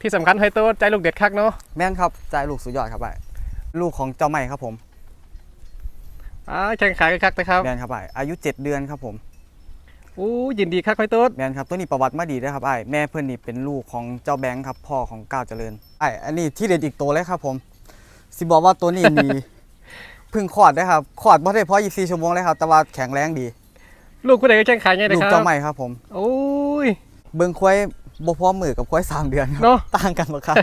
ที่สำคัญไฮโตใจลูกเด็ดคักเนาะแม่นครับใจลูกสุดยอดครับไอ้ลูกของเจ้าใหม่ครับผมอ่าแข่งขากันคักนะครับแม่นครับไอ้อายุ 7 เดือนครับผมอู้ยินดีคักไฮโตแม่นครับตัวนี้ประวัติมาดีด้วยครับไอ้แม่เพื่อนนี่เป็นลูกของเจ้าแบงค์ครับพ่อของก้าวเจริญไอ้อันนี้ที่เด็ดอีกตัวเลยครับผมสิบอกว่าตัวนี้มีเพึ่งคลอดได้ครับคลอดบ่ได้เพราะ24ชั่วโมงเลยครับแต่ว่าแข็งแรงดี ลูกผู้ใดก็แข่งขาไงนะลูกครับเจ้าใหม่ครับผม โอ้ย เบิ่งควาย บ่พร้อมมือกับควายสามเดือนครับเนาะ ต่างกันบ่ครับ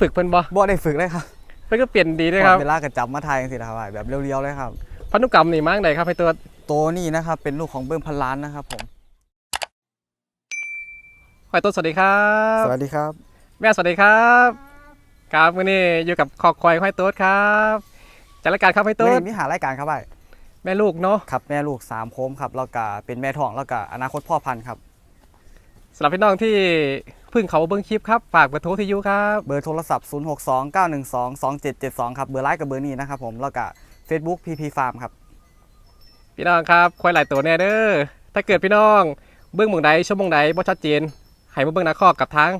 ฝึกเพิ่นบ่บ่ได้ฝึกเลยครับเพิ่นก็เปลี่ยนดีนะครับเวลากระจับมาทายจังซี่นะครับไอ้แบบเรียวๆเลยครับพันธุกรรมนี่มาจากไหนครับไฮโตตัวนี้นะครับเป็นลูกของเบิ้มพันล้านนะครับผมไฮโตสวัสดีครับ สวัสดีครับ แม่สวัสดีครับ ครับวันนี้อยู่กับคอกควายไฮโตครับจัดรายการครับไฮโตไม่ได้มีหารายการครับไอ้แม่ลูกเนาะครับแม่ลูกสามโคมครับแล้วก็เป็นแม่ท้องแล้วก็อนาคตพ่อพันธุ์ครับสำหรับพี่น้องที่เพิ่งเขาเบิ้งคลิปครับฝากเบอร์โทรที่อยูครับเบอร์โทรศัพท์ 0 6 2 9 1 2 2 7 7 2 ครับ เบอร์ไลน์กับเบอร์นี้นะครับผม แล้วก็ Facebook PP Farm ครับ พี่น้องครับควายหลายตัวแน่เด้อถ้าเกิดพี่น้องเบื้องเมืองใดชั่วโมงใดบ่ชัดเจนให้มาเบื้องนาคอกกับทาง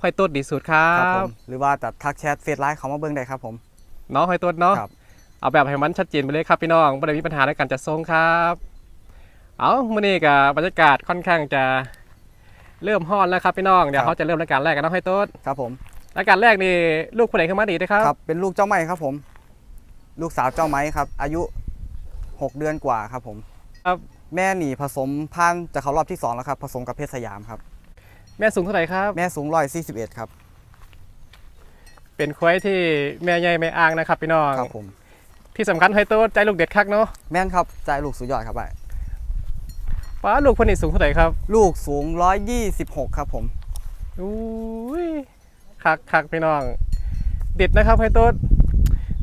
ควายต้นดีสุดครัครับผบม หรือว่าตัดทักแชทเฟซไลน์เขามาเบิ้งได้ครับผม เนาะควายต้นเนาะครับ เอาแบบให้มันชัดเจนไปเลยครับพี่น้องไม่ได้มีปัญหาในการจัดส่งครับ เอามื่อนี้กับบรรยากาศค่อนข้างจะ เริ่มฮ้อนแล้วครับพี่น้องเดี๋ยวเขาจะเริ่มรายการแรกกันเนาะให้ต้นครับผมรายการแรกนี่ลูกคนไหนเข้ามาดีนะครับครับ เป็นลูกเจ้าไม้ครับผม ลูกสาวเจ้าไม้ครับ อายุ 6 เดือนกว่าครับผมครับแม่หนีผสมพันธุ์จะเขารอบที่สองแล้วครับ ผสมกับเพชรสยามครับ แม่สูงเท่าไหร่ครับแม่สูงร้อยสี่สิบเอ็ดครับ เป็นควายที่แม่ใหญ่แม่อ้างนะครับพี่น้องครับผมที่สำคัญให้ต้นใจลูกเด็ดคักเนาะแม่นครับใจลูกสุดยอดครับไอ้ ป้าลูกคนนี้สูงเท่าไหร่ครับลูกสูง 126 ครับผม อุ้ยคักคักพี่น้อง เด็ดนะครับให้ต้น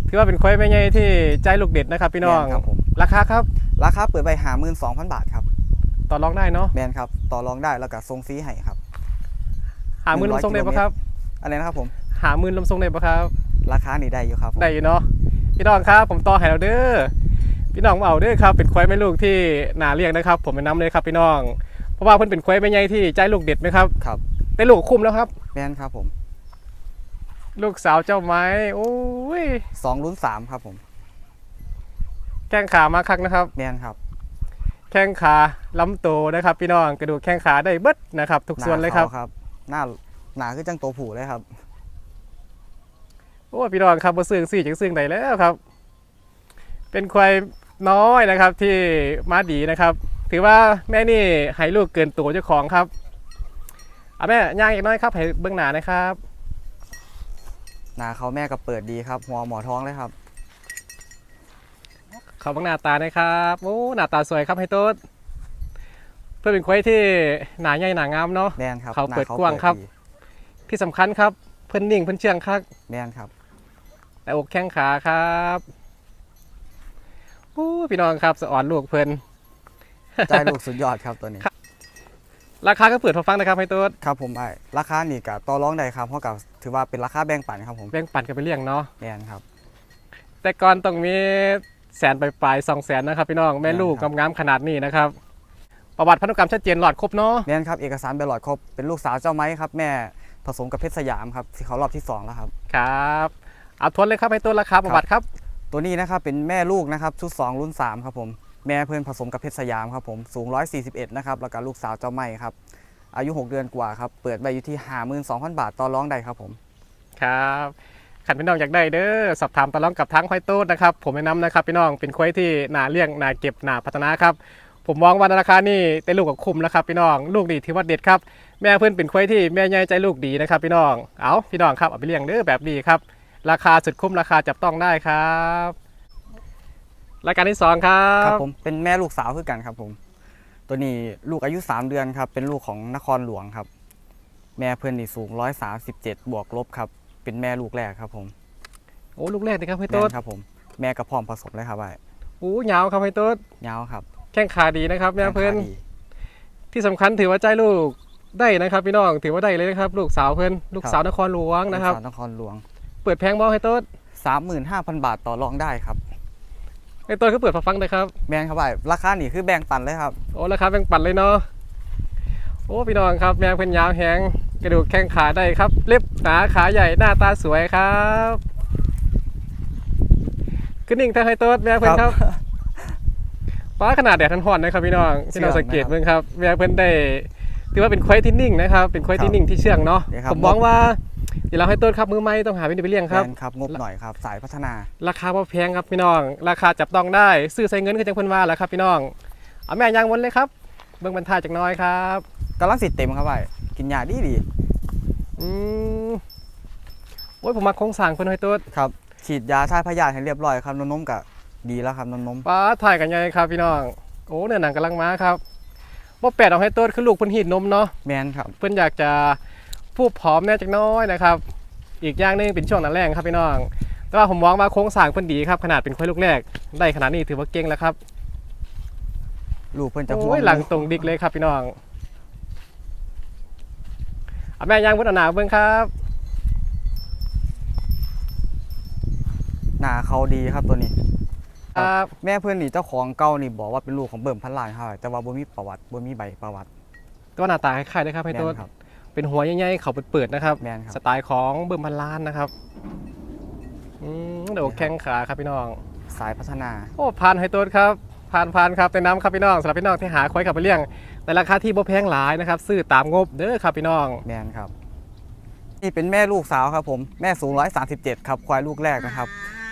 ถือว่าเป็นควายแม่ใหญ่ที่ใจลูกเด็ดนะครับ พี่น้อง แม่นครับผม ราคาครับ ราคาเปิดไปหาหมื่นสองพันบาทครับต่อรองได้เนาะแมนครับ ต่อรองได้แล้วก็ทรงฟรีให้ครับ หาหมื่นลมทรงได้ปะครับ อะไรนะครับผม หาหมื่นลมทรงได้ปะครับ ราคานี่ได้อยู่ครับผม ได้อยู่เนาะพี่น้องครับ ผมต่อให้เราเด้อ พี่น้องมาเอาเด้อครับเป็นควายแม่ลูกที่น่าเลี้ยงนะครับ ผมแนะนำเลยครับพี่น้อง เพราะว่าเพิ่นเป็นควายแม่ใหญ่ที่ใจลูกเด็ดไหมครับครับ ได้ลูกคุ้มแล้วครับ แมนครับผมลูกสาวเจ้าไม้โอ้ยสองรุ่นสามครับผมแข้งขามาคักนะครับ แมนครับแข้งขาลำโตนะครับ พี่น้องกระดูกแข้งขาได้เบิดนะครับ ทุกส่วนเลยครับหาขาครับ หน้าหนาคือจังโตวผูเลยครับ โอ้ยพี่น้องครับบ่ซึ่งสี่จังซึ่งใดแล้วครับ เป็นควาย น้อยนะครับที่มาดีนะครับ ถือว่าแม่นี่ให้ลูกเกินตัวเจ้าของครับเอาแม่ย่างอีกน้อยครับให้เบื้องหน้านะครับหนาเขาแม่ก็เปิดดีครับ หัวหมอท้องเลยครับ เขาเบื้องหน้าตานะครับโอ้หน้าตาสวยครับให้โต๊ดเพื่อเป็นควายที่หนาใหญ่หนางามเนาะแมนครับเขาหน้เปิดกว้างครับดีที่สำคัญครับเพิ่นนิ่งเพิ่นเชื่องคักแมนครับแต่อกแข้งขาครับ โอ้พี่น้องครับสะอ่อนลูกเพิ่นใจลูกสุดยอดครับตัวนี้ ราคาก็เปิดพอฟังนะครับให้โต๊ดครับผมไอ้ราคานี่กับต่อรองได้ครับเพราะกับถือว่าเป็นราคาแบ่งปันครับผมแบ่งปันกันไปเลี้ยงเนาะแมนครับ แต่ก่อนต้องมีแสนปลายๆสองแสนนะครับพี่น้องแม่ลูกครับงามๆขนาดนี้นะครับประวัติพันธุกรรมชัดเจนหลอดครบเนาะแมนครับเอกสารใบหลอดครบเป็นลูกสาวเจ้าไม้ครับแม่ผสมกับเพชรสยามครับที่เขารอบที่สองแล้วครับ ครับ เอาทวนเลยครับให้ตัวราคาประวัติครับ ตัวนี้นะครับเป็นแม่ลูกนะครับชุด 2 รุ่น 3 ครับผม แม่เพื่อนผสมกับเพชรสยามครับผมสูง 141 นะครับ แล้วก็ลูกสาวเจ้าไม่ครับ อายุ 6 เดือนกว่าครับ เปิดใบอยู่ที่ 52,000 บาทต่อร้องได้ครับผม ครับขันพี่น้องอยากได้เด้อสอบถามตะล่องกับทั้งควายโต้นะครับผมแนะนำนะครับพี่น้องเป็นควายที่หนาเลี้ยงหนาเก็บหนาพัฒนาครับผมมองว่าราคานี่ได้ลูกกับคุ้มแล้วครับพี่น้องลูกดีที่ว่าเด็ดครับแม่เพื่อนเป็นควายที่แม่ใหญ่ใจลูกดีนะครับพี่น้องเอาพี่น้องครับเอาไปเลี้ยงเด้อแบบดีครับ ราคาสุดคุ้มราคาจับต้องได้ครับรายการที่สองครัครับบผมเป็นแม่ลูกสาวคือกันครับผม ตัวนี้ลูกอายุ 3 เดือนครับ เป็นลูกของนครหลวงครับ แม่เพื่อนนี่สูง 137 บวกลบครับ เป็นแม่ลูกแรกครับผมโอ้ลูกแรกเลยครับพี่แม่โต๊ดนครับผมแม่กระพร้อมผสมเลยครับไอ้โอ้ยาวครับพี่โต๊ดยาวครับ แข้งขาดีนะครับ แม่เพื่อนแข้งขาดีที่สำคัญถือว่าใจลูกได้นะครับพี่น้องถือว่าได้เลยนะครับ ลูกสาวเพื่อนลูกสาวนครหลวงนะครับลูกสาวนครหลวง เปิดแพงบอให้โต๊ด35,000 บาทต่อรองได้ครับไอ้โต๊ดก็เปิดฟังเลยครับแม่นครับไอ้ราคานี่คือแบ่งปันเลยครับโอ้ราคาแบ่งปันเลยเนาะโอ้พี่น้องครับแม่เพื่อนยาวแหงกระดูกแข้งขาได้ครับ เล็บหนาขาใหญ่หน้าตาสวยครับขึ้นนิ่งถ้าให้โต๊ดแม่เพื่อนครับฟ้าขนาดแดดทันหอนนะครับพี่น้องพี่น้องสังเกตเพื่อนครับแม่เพื่อนได้ถือว่าเป็นควายที่นิ่งนะครับ เป็นควายที่นิ่งที่เชื่องเนาะผมมองว่า เดี๋ยวเราให้โต๊ดครับมือไม่ต้องหาวิธีไปเลี้ยงครับแมนครับงบหน่อยครับสายพัฒนา ราคาพอแพงครับพี่น้อง ราคาจับต้องได้ซื้อใส่เงินคือจังเพิ่นว่าแหล้วครับพี่น้องเอาแม่ยางวนเลยครับ เบิ่งบรรทายจากน้อยครับกำลังสิเต็มครับไอ้กินยาดีดีอืมโอ้ยผมมาโครงสร้างเพิ่นให้ตัวครับฉีดยาท่ายพยาธิให้เรียบร้อยครับนมนมๆกับดีแล้วครับนมนมป้าถ่ายกันใหญ่ครับพี่น้องโอ้เนี่ยหนังกำลังมาครับบ่แปดเอาให้ตัวคือลูกเพิ่นหีดนมเนาะแมนครับเพิ่นอยากจะ ผู้ผอมแน่จักหน้อยนะครับ อีกอย่างหนึงเป็นช่วงหนั้นแรงครับพี่น้อง แต่ว่าผมมองว่าโครงสร้างเพิ่นดีครับ ขนาดเป็นควายลูกแรก ได้ขนาดนี้ถือว่าเก่งแล้วครับลูกเพิ่นจะห่วโอ้งยหลังตรงดิกเลยครับพี่น้องเอาแม่ยางพุทธนาเบิ้งครับหนาเขาดีครับตัวนี้ครับแม่เพื่อนนี่เจ้าของเก่านี่บอกว่าเป็นลูกของเบิ่มพันล้านครับแต่ว่าบ่มีประวัติบ่มีใบประวัติ ตัวหน้าตาคล้ายๆเลยครับให้แมตัวนครับ เป็นหัวใหญ่ๆเขาเปิดๆนะครับ แมนครับ สไตล์ของเบิ่มพันล้านนะครับอืมเดี๋ยวแข้งขาครับพี่น้อง สายพัฒนา โอ้ผ่านให้ตัวครับผ่านผ่านครับแต่น้ำครับพี่น้องสำหรับพี่น้องที่หาควายขับไปเลี้ยงในราคาที่บ่แพงหลายนะครับซื้อตามงบเด้อครับพี่น้อง แมนครับ นี่เป็นแม่ลูกสาวครับผมแม่สูง 137 ครับควายลูกแรกนะครับ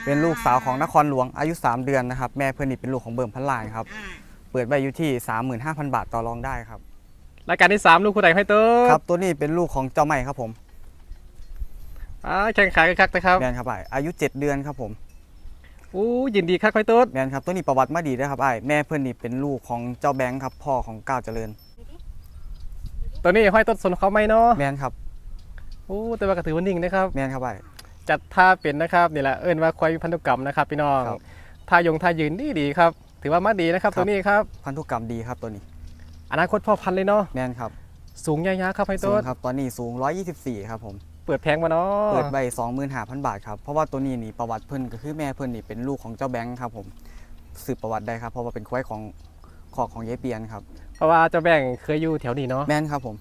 เป็นลูกสาวของนครหลวงอายุ 3 เดือนนะครับ แม่เพื่อนนี่เป็นลูกของเบิ่มพันล้านครับ เปิดไว้อยู่ที่ 35,000 บาทต่อรองได้ครับ รายการที่สามลูกคู่ใดให้ตัวครับตัวนี้เป็นลูกของเจ้าใหม่ครับผมอ่าแข้งขาคักๆนะครับแมนครับไอ้อายุ 7 เดือนครับผมอู้ยินดีครับให้ตัวแมนครับตัวนี้ประวัติมาดีด้วยครับไอ้แม่เพื่อนนี่เป็นลูกของเจ้าแบงค์ครับพ่อของก้าวเจริญ ตัวนี้ห้อยต้นสนเขาไหมเนาะแมนครับโอ้แต่ว่ากระถือว่านิ่งนะครับแมนครับไอ้จัดท่าเป็นนะครับนี่แหละเอิ้นว่าควายมีพันธุกรรมนะครับพี่น้องครับท่ายงท่ายืนดีดีๆครับ ถือว่ามาดีนะครับครับ ตัวนี้ครับพันธุกรรมดีครับตัวนี้ อนาคตพ่อพันธุ์เลยเนาะแมนครับสูงใหญ่ยักษ์ครับไฮสูต้งนครับตอนนี้สูง 124 ครับผมเปิดแพงมาเนาะเปิดใบ25,000 บาทครับเพราะว่าตัวนี้นี่ประวัติเพิ่นก็คือแม่เพิ่นนี่เป็นลูกของเจ้าแบงค์ครับผมสืบประวัติได้ครับเพราะว่าเป็นควายของขอกของยายเปียนครับเพราะว่าเจ้าแบ่งเคยอยู่แถวนี้เนาะ แม่นครับผม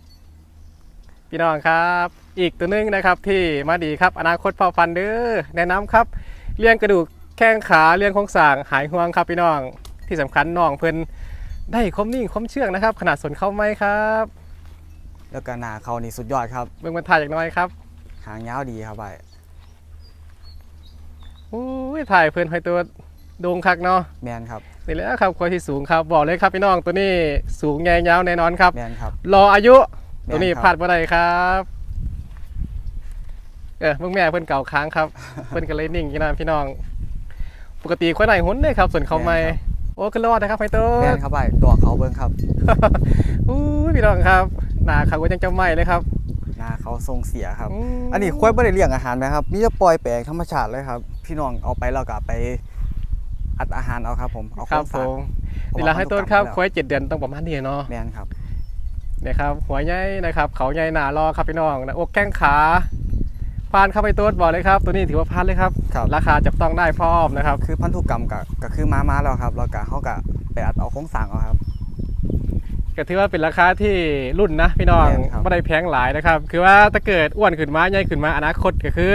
พี่น้องครับ อีกตัวหนึงนะครับที่มาดีครับอนาคตพ่อพันธุ์เด้อแนะนำครับเลี้ยงกระดูกแข้งขาเลี้ยงโครงสร้างหายห่วงครับพี่น้องที่สำคัญน้องเพิ่น ได้ความนิ่งความเชื่องนะครับ ขนาดสนเข้าไหมครับแล้วก็หน้าเขานี่สุดยอดครับ เบิ่งบรรทายจากหน้อยครับหางยาวดีครับไอ้อุ้ยถ่ายเพื่อนไฟตัวโดงคักเนาะแม่นครับนี่แหละครับควายที่สูงครับบอกเลยครับพี่น้องตัวนี้สูงใหญ่ยาวแน่นอนครับ แม่นครับ รออายุแม่นตัวนี้ครับพลาดบ่ได้ครับเออเมื่อแม่เพื่อนเก่าค้างครับ เพื่อนก็เลยนิ่งพี่น้องพี่น้อง ปกติควายไหนหุ่นเลยครับ ส่วนเขาไม่โอ้ก็รอดนะครับไฟตัวแม่นครับไอ้ตัวเขาเบิ่งครับอู้ยพี่น้องครับหนาเขาก็ยังจะไหมเลยครับหน้าเขาทรงเสียครับมอันนี้ควายไม่ได้เลี้ยงอาหารนะครับมีแต่ปล่อยแปลงธรรมชาติเลยครับ พี่น้องเอาไปแล้วก็ไปอัดอาหารเอาครับผมเอาครับโงสผร้างมเพราะนี่ว่าเราให้ต้นครับพันธุกรรมควายเจ็ดเดือนต้องประมาณนี้เนาะแม่นครับเนี่ยครับหัวใหญ่นะครับ เขาใหญ่หนารอครับพี่น้องนะอกแข้งขา พานเข้าไปตัวบอกเลยครับ ตัวนี้ถือว่าพานเลยครับ ครับ ราคาจับต้องได้พร้อมนะครับ คือพันธุกรรมก็ก็คือมามาแล้วครับแล้วก็เขาก็ไปอัดเอาโครงสร้างเอาครับ ก็ถือว่าเป็นราคาที่รุ่นนะพี่น้องแม่นครับ ไม่ได้แพงหลายนะครับ คือว่าถ้าเกิดอ้วนขึ้นมาใหญ่ขึ้นมาอนาคตก็คือ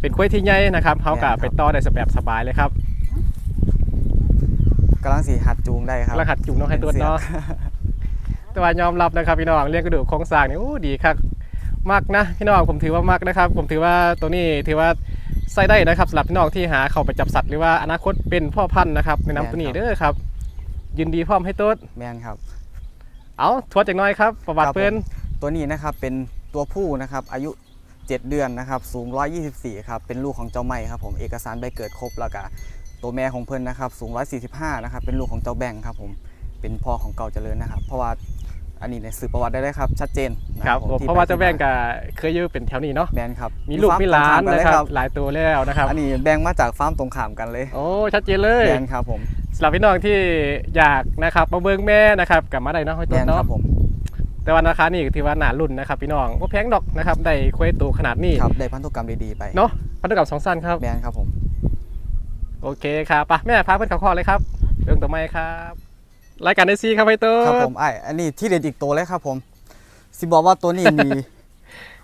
เป็นกล้วยที่ใหญ่นะครับเขาก็ไปต่อได้แบบสบายเลยครับกำลังสีหัดจูงได้ครับรหัสจุงน้องให้ตัวเนาะ แต่ว่ายอมรับนะครับพี่น้องเรียกกระดูกโครงสร้างนี่โอ้ดีครับ มากนะพี่น้องผมถือว่ามากนะครับ ผมถือว่าตัวนี้ถือว่าใส่ได้นะครับสำหรับพี่น้องที่หาเขาไปจับสัตว์หรือว่าอนาคตเป็นพ่อพันธุ์นะครับในนำตัวนี้เด้อครับ ยินดีพร้อมให้ตัวแมนครับ เอาทวดจากหน้อยครับ ประวัติครับผมเพื่อนตัวนี้นะครับเป็นตัวผู้นะครับอายุ 7 เดือนนะครับสูง 124 ครับเป็นลูกของเจ้าไม่ครับผมเอกสารใบเกิดครบแล้วก็ตัวแม่ของเพิ่นนะครับสูง 145 นะครับเป็นลูกของเจ้าแบงค์ครับผมเป็นพ่อของเก่าเจริญนะครับ เพราะว่า อันนี้ในสืบประวัติได้เลยครับ ชัดเจนนะครับผมที่เพราะว่าเจ้าไปแบ่งที่มกับเคยอยู่เป็นแถวนี้เนาะแมนครับมีลูกฟร์มีหลานตรงข้มกันะเลยครับหลายตัวแล้วนะครับอันนี้แบ่งมาจากฟาร์มตรงข้ามกันเลย โอ้ชัดเจนเลยแมนครับผมสำหรับพี่น้องที่อยากนะครับมาเบิ้งแม่นะครับกลับมาได้เนาะให้แมตัวนคเนาะรับผมแต่ว่าราคานี่ถือว่าหนารุ่นนะครับพี่น้องว่าแพงดอกนะครับได้ควายตัวขนาดนี้ครับได้พันธุกรรมดีๆไปเนาะพันธุกรรมสองสั้นครับแมนครับผมโอเคครับไปะแม่พาเพื่อนเขาคอเลยครับเรื่องต่อไปครับ รายการไอซีครับไอตัวครับผมไอ้อันนี้ที่เด็ดอีกตัวเลยครับ ผม สิบอกว่าตัวนี้มี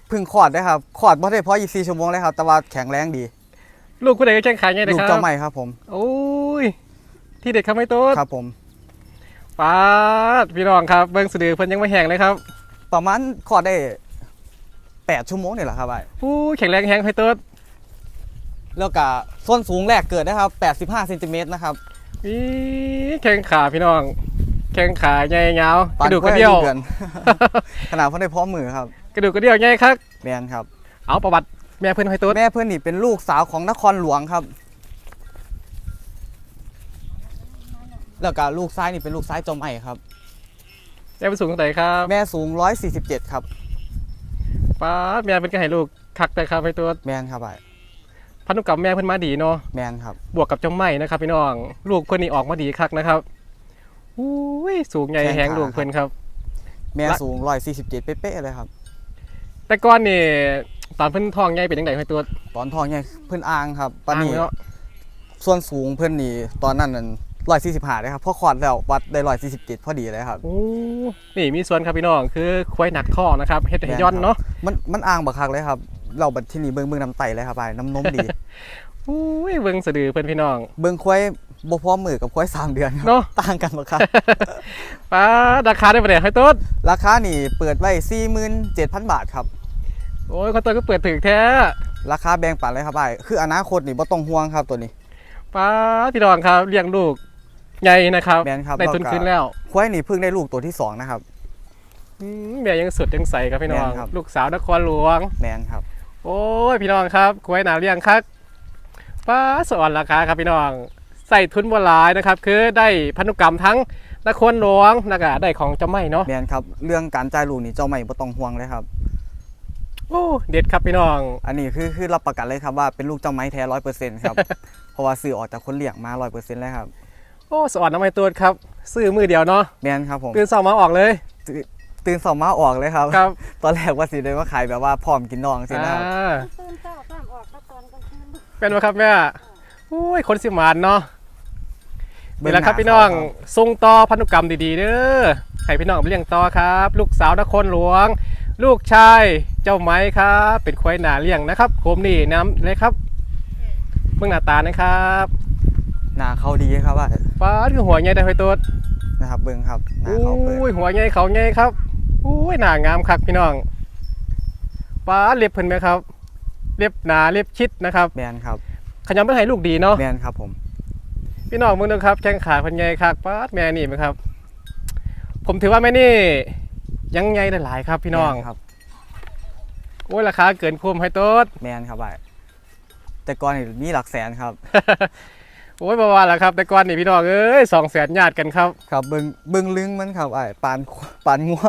เพึ่งคลอดได้ครับคลอดบ่ได้เพราะ24ชั่วโมงเลยครับแต่ว่าแข็งแรงดี ลูกผู้ใดก็แข่งขายไงนะลูกครับเจ้าใหม่ครับผมโอ้ยที่เด็ดครับไม่ต้นครับผมป้าดพี่น้องครับเบิ้งสะดือเพิ่นยังไม่แห้งเลยครับประมาณคลอดได้8ชั่วโมงนี่แหละครับไอ้อู้แข็งแรงแห้งไม่ต้นแล้วก็ส่วนสูงแรกเกิดนะครับ 85เซนติเมตรนะครับ อีแข้งขาพี่น้อง แข้งขาใหญ่เงาวกปานระดูกกกล้ระวยเดี่ยวอายุเดือนขนาดเพ่อได้พร้อมมือครับ กระดูกกระเดี่ยวใหญ่ครับแมนครับ เอาประวัติแม่เพิ่นให้ต้นแม่เพื่อนนี่เป็นลูกสาวของนครหลวงครับ แล้วก็ลูกซ้ายนี่เป็นลูกซ้ายจอมไอครับ แม่เป็นสูงเท่าไหร่ครับ แม่สูง 147 ครับป้าดแม่เป็นก็ให้ลูกคักแต่ครับให้ต้นแมนครับไอ้ พันธุกรรมแม่เพิ่นมาดีเนาะแมนครับ บวกกับเจ้าไหม้นะครับพี่น้อง ลูกเพิ่นนี่ออกมาดีคักนะครับอุ้ยสูงใหญ่แห้งลูกเพิ่นครับ แม่ละสูง147เป๊ะๆเลยครับ แต่ก่อนนี่ตอนเพิ่นท้องใหญ่เป็นจังไดให้ตัวตอนทองเนี่ยเพื่อนอ่างครับปานนี้อ่างเนาะส่วนสูงเพื่อนนี่ตอนนั้นนั้น145เลยครับพอคลอดแล้ววัดได้147พอดีเลยครับโอ้นี่มีส่วนครับพี่น้องคือควายหนักข้อนะครับเฮ็ดให้ย่อนเนาะมันมันอ่างบักคักเลยครับ เราบัดที่นี่เบิ่งเบิ่งน้ำไตเลยครับไอ้น้ำนมดีอุ้ยเบิ่งสะดือเพิ่นพี่น้อง เบิ่งควายบ่พร้อมมือกับควายสามเดือนครับเนาะ ต่างกันบักคักป้าดราคาได้บ่ได้ให้ต้นราคานี่เปิดไว้47,000บาทครับ โอ้ยคนตัวก็เปิดถึงแท้ราคาแบ่งปันเลยครับไอ้คืออนาคตนี่บ่ต้องห่วงครับตัวนี้ ป้าพี่น้องครับเลี้ยงลูกใหญ่นะครับแม่นครับได้ทุนแล้วก็คืนแล้วควายนี่เพิ่งได้ลูกตัวที่สองนะครับ อืมแม่ยังสุดยังใสครับพี่น้อง แม่นครับ ลูกสาวนครหลวง แมนครับ โอ้ยพี่น้องครับควายหนาเลี้ยงครับป้าสอนราคาครับพี่น้อง ใส่ทุนบัวลายนะครับ คือได้พันธุกรรมทั้งนครหลวงแล้วก็ได้ของเจ้าไม่เนาะแมนครับ เรื่องการจ่ายลูกนี่เจ้าใหม่บ่ต้องห่วงเลยครับ โอ้เด็ดครับพี่น้อง อันนี้คือคือรับประกันเลยครับว่าเป็นลูกเจ้าไม้แท้ร้อยเปอร์เซ็นต์ครับ เพราะว่าซื้อออกจากคนเลี้ยงมาร้อยเปอร์เซ็นต์เลยครับ โอ้สอนน้ำไม่ตัวครับ ซื้อมือเดียวเนาะแมนครับผมตื่นสองมาออกเลย ตื่นสองมาออกเลยครับ ครับตอนแรกว่าสิได้มาขายแบบว่าพร้อมกินน้องสินะครับอ่าตื่นเช้าข้ามออกก็ตอนกลางคืนเป็นไหมครับแม่โอ้ยคนสิหมานเนาะเบิ่นี่งแหละครับหน้าพี่น้องเขาครับทรงต่อพันธุกรรมดีๆเด้อให้พี่น้องเอาไปเลี้ยงต่อครับ ลูกสาวนครหลวง ลูกชายเจ้าไม้ครับ เป็นควายหนาเลี้ยงนะครับโคมนี่น้ำเลยครับเบื้องหน้าตานะครับหน้าเขาดีครับว่าฟ้าคือหัวใหญ่ได้ไฟตัวนะครับเบิ่งครับหน้าโอ้เขาเปิดยหัวใหญ่เขาใหญ่ครับโอ้ยหน้างามคักพี่น้องฟ้าเล็บเพิ่นไหมครับ เล็บหนาเล็บชิดนะครับแมนครับขยำเป็นให้ลูกดีเนาะแมนครับผม พี่น้องมึงดูครับแข้งขาเพิ่นใหญ่คักป้าดแม่นี่ไหมครับ ผมถือว่าแม่นี่ ยังใหญ่ได้หลายครับ พี่น้องแม่ครับโอ้ยราคาเกินคุ้มให้โต๊ดแมนครับไอ้แต่ก่อนนี่มีหลักแสนครับ โอ้ยบว่าแล้วครับแต่ก่อนนี่พี่น้องเอ้ยสองแสนญาติกันครับครับเบิ่งเบิ่งลึงมันครับไอ้ปานปานงัว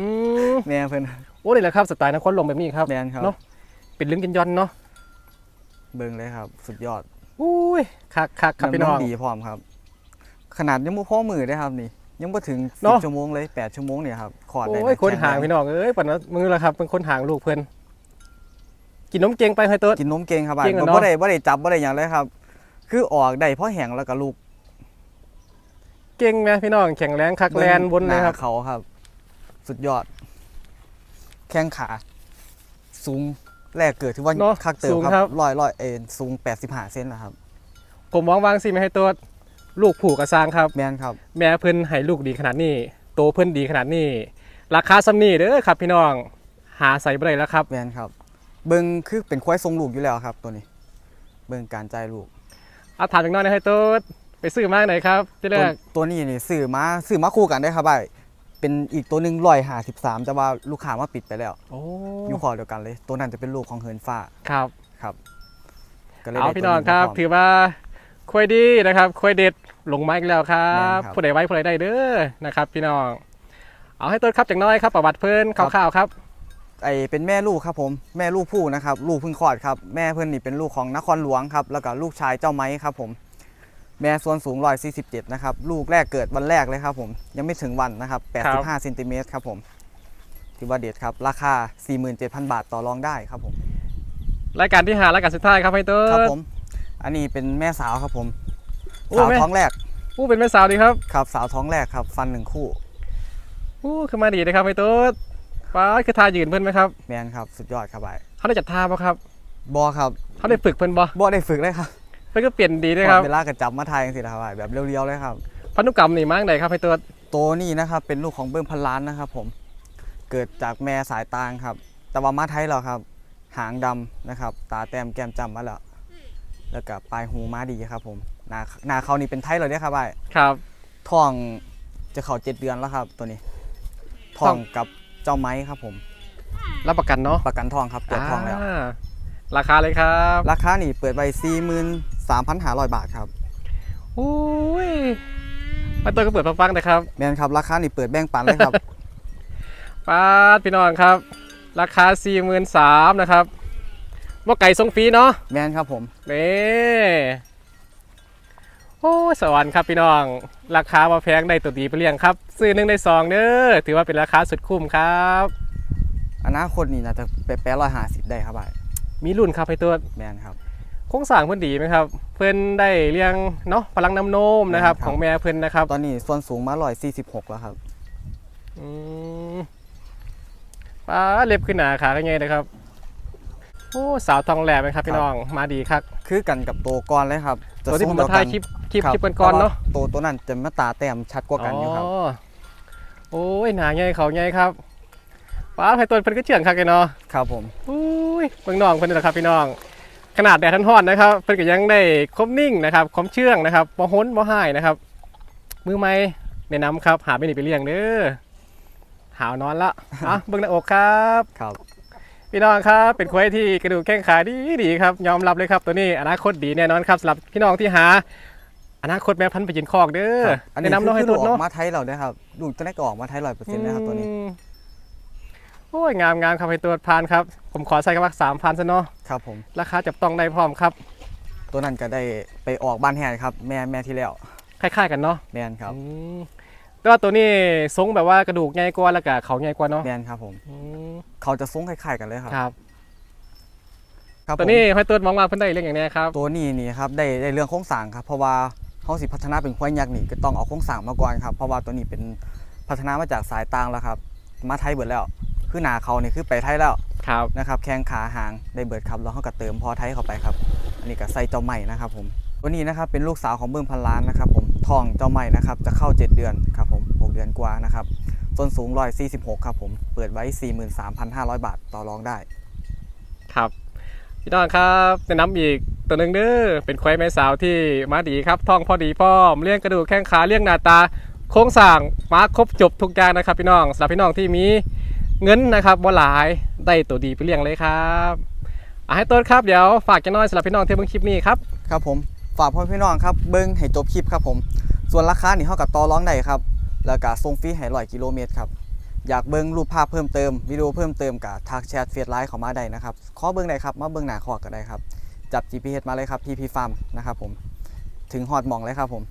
อืมแม่เพิ่นโอ้นี่แหละครับสไตล์นครหลวงแบบนี้ครับ แมนครับ เนาะ เป็นลึงกันยอนเนาะเบิ่งเลยครับ สุดยอดอุ้ยคักคักครับพี่น้องำดีพร้อมครับ ขนาดยังบ่พอมือได้ครับนี่ ยังบ่ถึงเนาะ10ชั่วโมงเลย8ชั่วโมงเนี่ยครับขอดได้โอ้ยคนห่างพี่น้องเอ้ยปันนั้นมือละครับเป็นคนห่างลูกเพื่อนกินนมเก่งไปให้โต๊ดกินนมเก่งครับไอ้เก่งอะเนาะบ่ได้บ่ได้จับบ่ได้หยังเลยครับ คือออกได้เพราะแห้งแล้วก็ลูกเก่งไหมพี่น้องแข็งแรงคักแลนบนเลยครับ หาเขาครับ สุดยอด แข้งขา สูงแรกเกิดที่ว่าเนาะคักเติสูมงคครัรับบ ร้อยร้อยเอ็นสูง85เซนนะครับ ผมมองวางสิไม่ให้โต๊ดลูกผูกกระซางครับ แมนครับ แม่เพิ่นให้ลูกดีขนาดนี้โตเพิ่นดีขนาดนี้ ราคาซ้ำนี่เด้อครับ พี่น้องหาใส่บ่ได้แล้วครับ แมนครับ เบิ่งคือเป็นควายทรงลูกอยู่แล้วครับ ตัวนี้ เบิ่งการจ่ายลูก เอาถามจากน้อยนะให้โต๊ดไปซื้อมาไหนครับที่แรตัวกตัวนี้นี่ซื้อมาซื้อมาคู่กันได้ครับไอ้เป็นอีกตัวหนึ่งร้อยหาสิบสามแต่ว่าลูกค้ามาปิดไปแล้วโอ้อยู่คอเดียวกันเลย ตัวนั้นจะเป็นลูกของเฮินฟ้าครับครับก็เลยเอาได้พี่น้องตัวครับมาพอมถือว่าคุยดีนะครับคุยเด็ดลงไม้อีกแล้วครัแม่บนครับผู้ใดไว้ผู้ใดได้เด้อนะครับ พี่น้องเอาให้ต้นครับจากน้อยครับประวัติเพิ่นคร่าวๆครับ ไอเป็นแม่ลูกครับผมแม่ลูกผู้นะครับลูกเพิ่งคลอดครับแม่เพื่อนนี่เป็นลูกของนครหลวงครับแล้วก็ลูกชายเจ้าไม้ครับผมแม่ส่วนสูง147นะครับลูกแรกเกิดวันแรกเลยครับผมยังไม่ถึงวันนะครับครับ85เซนติเมตรครับผมถือว่าเด็ดครับราคา47,000บาทต่อรองได้ครับผมรายการที่หารายการสุดท้ายครับให้ต้นครับผมอันนี้เป็นแม่สาวครับผมโอ้สาวแม่ท้องแรกผู้เป็นแม่สาวดีครับครับ สาวท้องแรกครับ ฟันหนึ่งคู่อู้ขึ้นมาดีนะครับให้ต้น ป้าดคือทายืนเพิ่นไหมครับแมนครับสุดยอดครับไอ้เขาได้จัดท่าป่ะครับบอครับเขาได้ฝึกเพิ่นบ่บอได้ฝึกเลยครับเพิ่นก็เปลี่ยนดีด้วยครับเวลากระจับมาไทยสินะครับไอ้แบบเรียวๆเลยครับพันธุกรรมนี่มาจากไหนครับไอ้ตัวตัวนี้นะครับเป็นลูกของเบิ้มพันล้านนะครับผมเกิดจากแม่สายตางครับ แต่ว่ามาไทยเราครับ หางดำนะครับ ตาแต้มแก้มจำมาแล้วแล้วก็ปลายหูม้าดีครับผมหนาหนาเขานี่เป็นไทยเลยเนี่ยครับไอ้ครับ ท้องจะเข้าเจ็ดเดือนแล้วครับ ตัวนี้ท้องกับ เจ้าไม้ครับผม รับประกันเนาะประกันทองครับตรวจทองแล้วาราคาเลยครับราคานี่เปิดไปสี่หมื่นสามพันห้าร้อยบาทครับโอ้ยไอ้ตัวก็เปิดฟังๆนะครับแมนครับราคานี่เปิดแบ่งปันเลยครับ ป้าดพี่น้องครับ ราคา 43,000นะครับว่าไก่ทรงฟรีเนาะแมนครับผม นี่ โอ้ยสวรรค์ครับพี่น้อง ราคามาแพงได้ตัวดีไปเลี้ยงครับ ซื้อหนึ่งได้สองเด้อถือว่าเป็นราคาสุดคุ้มครับ อนาคตนี่น่าจะไปแปดร้อยห้าสิบได้ครับไอ้มีรุ่นครับไอ้ตัวแมนครับ โครงสร้างเพิ่นดีไหมครับ เพิ่นได้เลี้ยงเนาะพลังน้ำนมนะครับครับ ของแม่เพิ่นนะครับตอนนี้ส่วนสูงมาร้อยสี่สิบหกแล้วครับ อืมป้าเล็บขึ้นหนาขาก็ไงนะครับโอ้สาวทองแหลมไหมครับพี่น้องมาดีครับ คือกันกับตัวก้อนเลยครับจะ ตัวที่ทผรมงมาเดียวถ่ายคลิปคลิปรับคลิปก่อนๆเนาะแต่ว่าตัวตัวนั้นจะมาตาแต้มชัดกว่ากันอยู่ครับโอ้ยหนาไงเขาไงครับป้าไผ่ตัวเพิ่นก็เชื่องคักเลยเนาะครับผมอุ้ยเบิ่งน้องเพิ่นนี่แหละครับพี่น้อง ขนาดแดดทันฮ้อนนะครับเพิ่นก็ยังได้คมนิ่งนะครับคมเชื่องนะครับบ่ฮ้นบ่หายนะครับ มือใหม่แนะนำครับ หาไปนี่ไปเลี้ยงเด้อหาวนอนละอะเบิ่งหน้าอกครับครับ พี่น้องครับเป็นควายที่กระดูกแข้งขาดีดีครับยอมรับเลยครับตัวนี้อนาคตดีแน่นอนครับสำหรับพี่น้องที่หา อนาคตแม่พันธุ์ไปยินคอกเด้อครับอันนี้แนะนำน้องให้คือตุลูดกอเนาะอกมาไทยเราได้ครับลูกตัวนี้ก็ออกมาไทยร้อยเปอร์เซ็นต์นะครับตัวนี้อืมโอ้ยงามงามครับให้ตัวพานครับ ผมขอใส่คำว่าสามพันซะเนาะครับผมราคาจับต้องได้พร้อมครับ ตัวนั้นก็ได้ไปออกบ้านแฮนครับ แม่แม่ที่แล้วคล้ายๆกันเนาะแมนครับอืม แต่ว่าตัวนี้ทรงแบบว่ากระดูกใหญ่กว่าแล้วก็เขาใหญ่กว่าเนาะแมนครับผม อืมเขาจะซุ้งคล้ายๆกันเลยครับครับ ครับตัวนี้ให้ตัวมองว่าเพิ่นได้เรื่องอย่างนี้ครับ ตัวนี้นี่ครับได้ได้เรื่องโครงสร้างครับเพราะว่าเขาสิพัฒนาเป็นควายยักษ์นี่ก็ต้องเอาโครงสร้างมาก่อนครับเพราะว่าตัวนี้เป็นพัฒนามาจากสายต่างแล้วครับ มาไทยเบิดแล้ว คือหนาเขานี่คือไปไทยแล้วครับ นะครับแข้งขาหางได้เบิดครับแล้วเขาก็เติมพอไทยเข้าไปครับ อันนี้ก็ใส่เจ้าใหม่นะครับผมตัวนี้นะครับเป็นลูกสาวของเบิ้มพันล้านนะครับผม ทองเจ้าใหม่นะครับจะเข้า 7 เดือนครับผม6เดือนกว่านะครับส่วนสูง146ครับผมเปิดไว้ 43,500 บาทต่อรองได้ครับพี่น้องครับแนะนำอีกตัวหนึ่งเด้อเป็นควายแม่สาวที่มาดีครับท้องพอดีป้อมเลี้ยงกระดูกแข้งขาเลี้ยงหน้าตา โครงสางมาครบจบทุกอย่างนะครับ พี่น้องสำหรับพี่น้องที่มีเงินนะครับบ่หลายได้ตัวดีไปเลี้ยงเลยครับอะให้ต้นครับเดี๋ยวฝากจะน้อยสำหรับพี่น้องที่เบิ่งคลิปนี้ครับครับผม ฝากพ่อพี่น้องครับเบิ้งให้จบคลิปครับผม ส่วนราคานี่เท่ากับต่อร้องได้ครับ แล้วก็ส่งฟรีให้ร้อยกิโลเมตรครับ อยากเบิ้งรูปภาพเพิ่มเติมวิดีโอเพิ่มเติมกับทักแชทเฟซไลน์เข้ามาได้นะครับ ขอเบิ้งได้ครับ มาเบิ้งหน้าคอกก็ได้ครับ จับ GPS มาเลยครับ PP Farm นะครับผม ถึงฮอดหมองเลยครับผม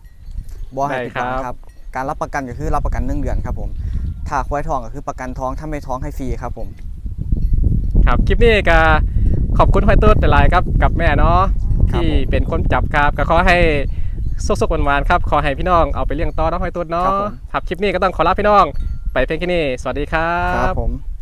บอให้ผิดหวังได้ครับครับ การรับประกันก็คือรับประกันหนึ่งเดือนครับผม ถ้าควายทองก็คือประกันท้อง ถ้าไม่ท้องให้ฟรีครับผม ครับ คลิปนี้ก็ขอบคุณห้อยต้นแต่หลายครับ กับแม่เนาะครับ ที่ผมเป็นคนจับครับก็ขอให้สุกๆหวานๆครับขอให้พี่น้องเอาไปเลี้ยงต่อเน้องห้อยต้นเนาะครับผมครับคลิปนี้ก็ต้องขอลาพี่น้อง ไปเพียงแค่นี้สวัสดีครัครับบผม